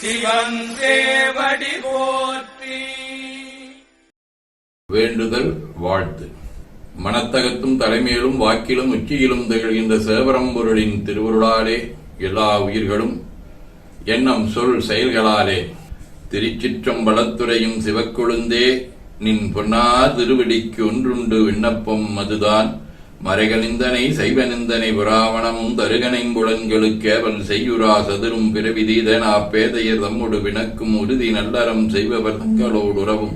சிவன் போற்றி. வேண்டுதல் வாழ்த்து. மனத்தகத்தும் தலைமையிலும் வாக்கிலும் உச்சியிலும் திகழ்கின்ற சேவரம்பொருளின் திருவருளாலே எல்லா உயிர்களும் எண்ணம் சொல் செயல்களாலே திருச்சிற்றம்பலத்துறையும் சிவக்கொழுந்தே நின் பொன்னா திருவடிக்கு ஒன்றுண்டு விண்ணப்பம் அதுதான். மறைகனிந்தனை செய்வனிந்தனை புராவணமும் தருகனைங்குளன்களுக்கேவல் செய்யுரா சதுரும் பிறவிதீதனா பேதையர் தம்முடு வினக்கும் உறுதி நல்லறம் செய்பவர் தங்களோடு உறவும்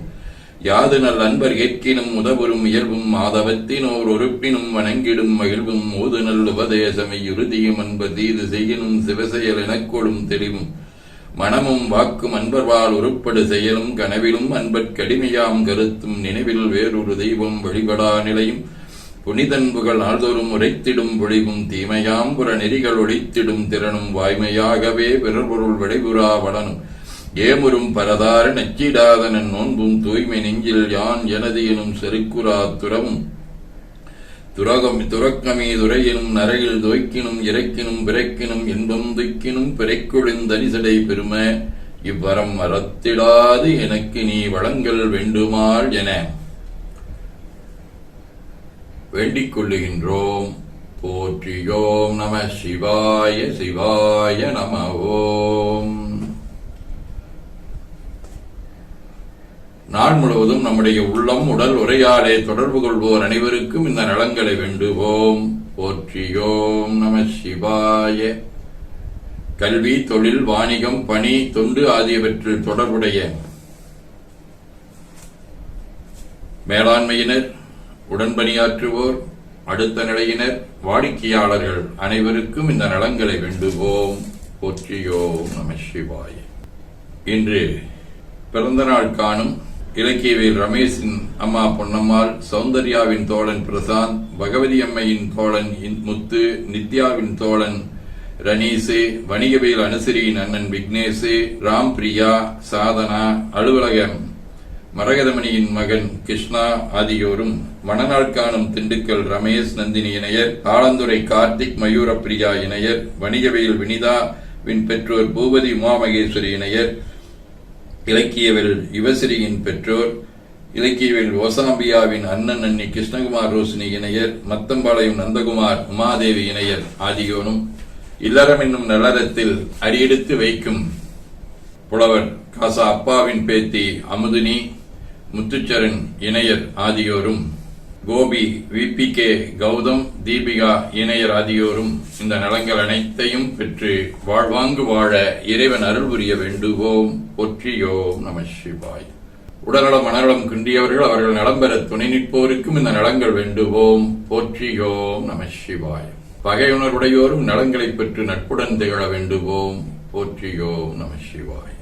யாது நல் அன்பர் கேட்கினும் உதவரும் இயல்பும் மாதவத்தினோர் ஒருப்பினும் வணங்கிடும் மகிழ்வும். ஓது நல் உபதேசமை உறுதியும் அன்பர் தீது செய்யினும் சிவசெயல் எனக்கொடும் தெளிவும். மனமும் வாக்கும் அன்பர்வால் உருப்படு செயலும் கனவிலும் அன்பற் கடிமையாம் கருத்தும் நினைவில் வேறொரு தெய்வம் வழிபடா நிலையும். புனிதன்புகள் நாள்தோறும் உரைத்திடும் பொழிவும் தீமையாம் புற நெறிகள் ஒழித்திடும் திறனும் வாய்மையாகவே பிறர்பொருள் விடைபுறா வளனும். ஏமுறும் பரதார நச்சிடாதனன் நோன்பும் தூய்மை நெஞ்சில் யான் எனது எனும் செருக்குரா துறவும். துரகம் துறக்கமே துறையினும் நரையில் துவைக்கினும் இறைக்கினும் பிறக்கினும் இன்பம் துய்க்கினும் பிறைக்குழிந்தனிசடை பெரும இவ்வரம் மறத்திடாது எனக்கு நீ வளங்கள் வேண்டுமாள் என. வேண்டிக் கொள்ளுகின்றோம் போற்றியோம் நம சிவாய சிவாய நம ஓம் நாள் முழுவதும் நம்முடைய உள்ளம் உடல் உரையாடே தொடர்பு கொள்வோர் அனைவருக்கும் இந்த நலங்களை வேண்டுவோம். போற்றியோம் நம சிவாய. கல்வி தொழில் வாணிகம் பணி தொண்டு ஆகியவற்றில் தொடர்புடைய மேலாண்மையினர் உடன்பணியாற்றுவோர் அடுத்த நிலையினர் வாடிக்கையாளர்கள் அனைவருக்கும் இந்த நலங்களை வேண்டுவோம். போற்றியோம் நம சிவாய். இன்று பிறந்தநாள் காணும் இலக்கியவேல் ரமேஷின் அம்மா பொன்னம்மாள் சௌந்தர்யாவின் தோழன் பிரசாந்த் பகவதி அம்மையின் தோழன் இன் முத்து நித்யாவின் தோழன் ரனீசு வணிகவேல் அனுசரியின் அண்ணன் விக்னேசு ராம் பிரியா சாதனா அலுவலகம் மரகதமணியின் மகன் கிருஷ்ணா ஆகியோரும் மணநாள் காணும் திண்டுக்கல் ரமேஷ் நந்தினி இணையர் ஆலந்துரை கார்த்திக் மயூரப்பிரியா இணையர் வணிகவேல் வினிதாவின் பெற்றோர் பூபதி உமாமகேஸ்வரி இணையர் இலக்கியவில் யுவஸ்ரீயின் பெற்றோர் இலக்கியவில் ஓசாம்பியாவின் அண்ணன் அண்ணி கிருஷ்ணகுமார் ரோசினி இணையர் மத்தம்பாளையம் நந்தகுமார் உமாதேவி இணையர் ஆகியோரும் இல்லறம் என்னும் நலரத்தில் அடியெடுத்து வைக்கும் புலவர் காசா அப்பாவின் பேத்தி அமுதினி முத்துச்சரன் இணையர் ஆகியோரும் கோபி விபி கே கௌதம் தீபிகா இணையர் ஆகியோரும் இந்த நலங்கள் அனைத்தையும் பெற்று வாழ்வாங்கு வாழ இறைவன் அருள் புரிய வேண்டுவோம். ஒற்றியோம் நம சிவாய். உடல்நலம் மனநலம் குன்றியவர்கள் அவர்கள் நலம் பெற துணை நிற்போருக்கும் இந்த நலங்கள் வேண்டுவோம். போற்றியோம் நம சிவாய். பகையுணர்வுடையோரும் நலங்களை பெற்று நட்புடன் திகழ வேண்டுவோம். போற்றியோம் நம சிவாய்.